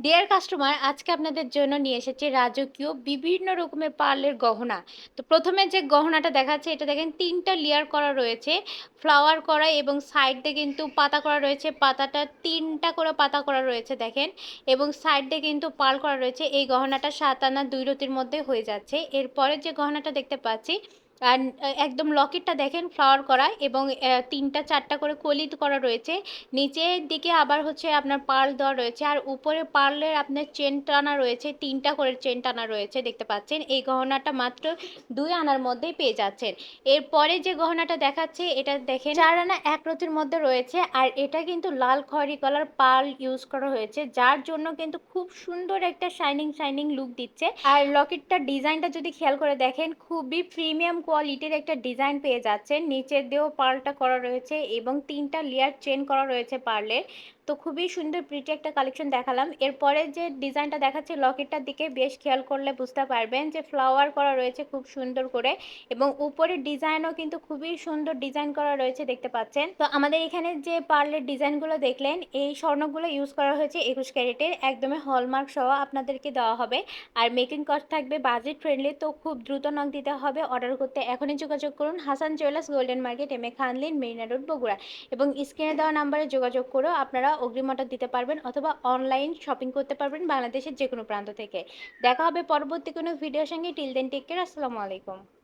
Deer customer আজকে আপনাদের জন্য নিয়ে এসেছি রাজকীয় বিভিন্ন রকমের পার্লের গহনা। তো প্রথমে যে গহনাটা দেখাচ্ছে, এটা দেখেন তিনটা লেয়ার করা রয়েছে। ফ্লাওয়ার করা এবং সাইড কিন্তু পাতা করা রয়েছে। পাতাটা তিনটা করে পাতা করা রয়েছে দেখেন। এবং সাইড কিন্তু পার্ল করা রয়েছে। এই গহনাটা সাত আনা দুই রতির মধ্যে হয়ে যাচ্ছে। এরপরে যে গহনাটা দেখতে পাচ্ছি আর একদম লকেটটা দেখেন ফ্লাওয়ার করা এবং তিনটা চারটা করে কলিত করা রয়েছে। নিচের দিকে আবার হচ্ছে আপনার পার্ল দেওয়া রয়েছে আর উপরে পার্লের আপনার চেন টানা রয়েছে, তিনটা করে চেন টানা রয়েছে দেখতে পাচ্ছেন। এই গহনাটা মাত্র দুই আনার মধ্যেই পেয়ে যাচ্ছেন। এরপরে যে গহনাটা দেখাচ্ছে এটা দেখেন চার আনা এক রতির মধ্যে রয়েছে আর এটা কিন্তু লাল খয়েরি কালার পার্ল ইউজ করা হয়েছে, যার জন্য কিন্তু খুব সুন্দর একটা শাইনিং শাইনিং লুক দিচ্ছে। আর লকেটটার ডিজাইনটা যদি খেয়াল করে দেখেন, খুবই প্রিমিয়াম কোয়ালিটির একটা ডিজাইন পেয়ে যাচ্ছেন। নিচের দিয়েও পার্লটা করা রয়েছে এবং তিনটা লেয়ার চেন করা রয়েছে পার্লের তো খুবই সুন্দর প্রিটি একটা কালেকশন দেখালাম। এরপরে যে ডিজাইনটা দেখাচ্ছে লকেটটার দিকে বেশ খেয়াল করলে বুঝতে পারবেন যে ফ্লাওয়ার করা রয়েছে খুব সুন্দর করে এবং উপরের ডিজাইনও কিন্তু খুবই সুন্দর ডিজাইন করা রয়েছে দেখতে পাচ্ছেন। তো আমাদের এখানে যে পার্লের ডিজাইনগুলো দেখলেন, এই স্বর্ণগুলো ইউজ করা হয়েছে একুশ ক্যারেটের। একদমই হলমার্ক সহ আপনাদেরকে দেওয়া হবে। আর মেকিং কস্ট থাকবে বাজেট ফ্রেন্ডলি তো খুব দ্রুত নক দিতে হবে অর্ডার করতে এখনই যোগাযোগ করুন। Hasan jewellers, golden market, M A খানলিন Marina road, Bogura. এবং স্ক্রিনে দেওয়া নাম্বারে যোগাযোগ করেও আপনারা অগ্রিম অর্ডার দিতে পারবেন অথবা অনলাইন শপিং করতে পারবেন বাংলাদেশের যে কোনো প্রান্ত থেকে। দেখা হবে পরবর্তী কোনো ভিডিওর সঙ্গে। Till then take care. আসসালামু আলাইকুম।